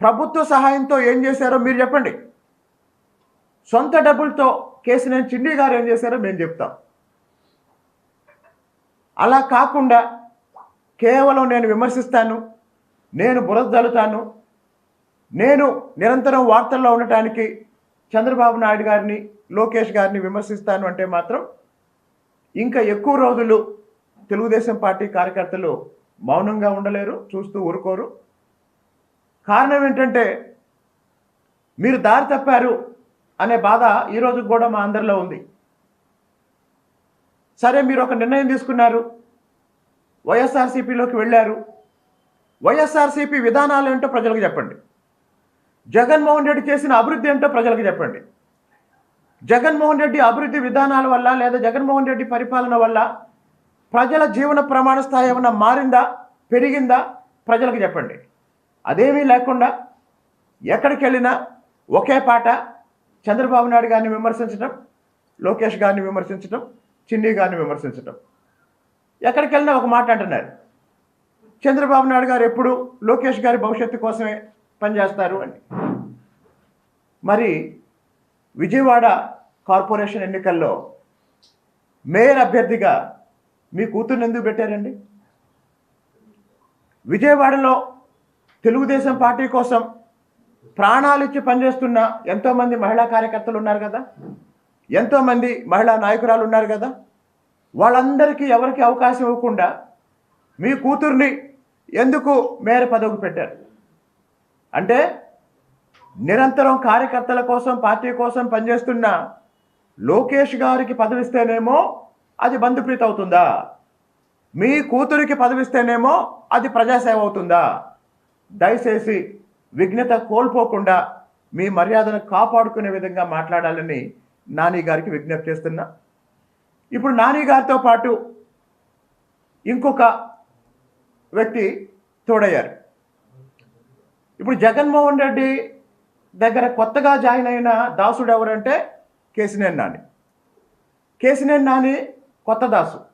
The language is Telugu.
ప్రభుత్వ సహాయంతో ఏం చేశారో మీరు చెప్పండి. సొంత డబ్బులతో నేను చిన్నీ గారు ఏం చేశారో మేము చెప్తాం. అలా కాకుండా కేవలం నేను విమర్శిస్తాను నేను బురద నేను నిరంతరం వార్తల్లో ఉండటానికి చంద్రబాబు నాయుడు గారిని లోకేష్ గారిని విమర్శిస్తాను అంటే మాత్రం ఇంకా ఎక్కువ రోజులు తెలుగుదేశం పార్టీ కార్యకర్తలు మౌనంగా ఉండలేరు చూస్తూ ఊరుకోరు. కారణం ఏంటంటే మీరు దారి తప్పారు అనే బాధ ఈరోజు కూడా మా అందరిలో ఉంది. సరే మీరు ఒక నిర్ణయం తీసుకున్నారు. వైఎస్ఆర్సీపీలోకి వెళ్ళారు. వైఎస్ఆర్సీపీ విధానాలు ఏంటో ప్రజలకు చెప్పండి. జగన్మోహన్ రెడ్డి చేసిన అభివృద్ధి ఏంటో ప్రజలకు చెప్పండి. జగన్మోహన్ రెడ్డి అభివృద్ధి విధానాల వల్ల లేదా జగన్మోహన్ రెడ్డి పరిపాలన వల్ల ప్రజల జీవన ప్రమాణ స్థాయి ఏమైనా మారిందా పెరిగిందా ప్రజలకు చెప్పండి. అదేమీ లేకుండా ఎక్కడికి వెళ్ళినా ఒకే పాట చంద్రబాబు నాయుడు గారిని విమర్శించడం లోకేష్ గారిని విమర్శించడం చిన్ని గారిని విమర్శించడం ఎక్కడికి వెళ్ళినా ఒక మాట అంటున్నారు. చంద్రబాబు నాయుడు గారు ఎప్పుడు లోకేష్ గారి భవిష్యత్తు కోసమే పనిచేస్తారు అని. మరి విజయవాడ కార్పొరేషన్ ఎన్నికల్లో మేయర్ అభ్యర్థిగా మీ కూతుర్ని ఎందుకు పెట్టారండి? విజయవాడలో తెలుగుదేశం పార్టీ కోసం ప్రాణాలు ఇచ్చి పనిచేస్తున్న ఎంతోమంది మహిళా కార్యకర్తలు ఉన్నారు కదా? ఎంతోమంది మహిళా నాయకురాలు ఉన్నారు కదా? వాళ్ళందరికీ ఎవరికి అవకాశం ఇవ్వకుండా మీ కూతుర్ని ఎందుకు మేయర్ పదవికి పెట్టారు? అంటే నిరంతరం కార్యకర్తల కోసం పార్టీ కోసం పనిచేస్తున్న లోకేష్ గారికి పదవిస్తేనేమో అది బంధుప్రీతి అవుతుందా మీ కూతురికి పదవిస్తేనేమో అది ప్రజాసేవ అవుతుందా? దయచేసి విఘ్నత కోల్పోకుండా మీ మర్యాదను కాపాడుకునే విధంగా మాట్లాడాలని నాని గారికి విజ్ఞప్తి చేస్తున్నా. ఇప్పుడు నాని గారితో పాటు ఇంకొక వ్యక్తి తోడయ్యారు. ఇప్పుడు జగన్మోహన్ రెడ్డి దగ్గర కొత్తగా జాయిన్ అయిన దాసుడు ఎవరంటే కేసినేని నాని. కేసినేని నాని కొత్త దాసు.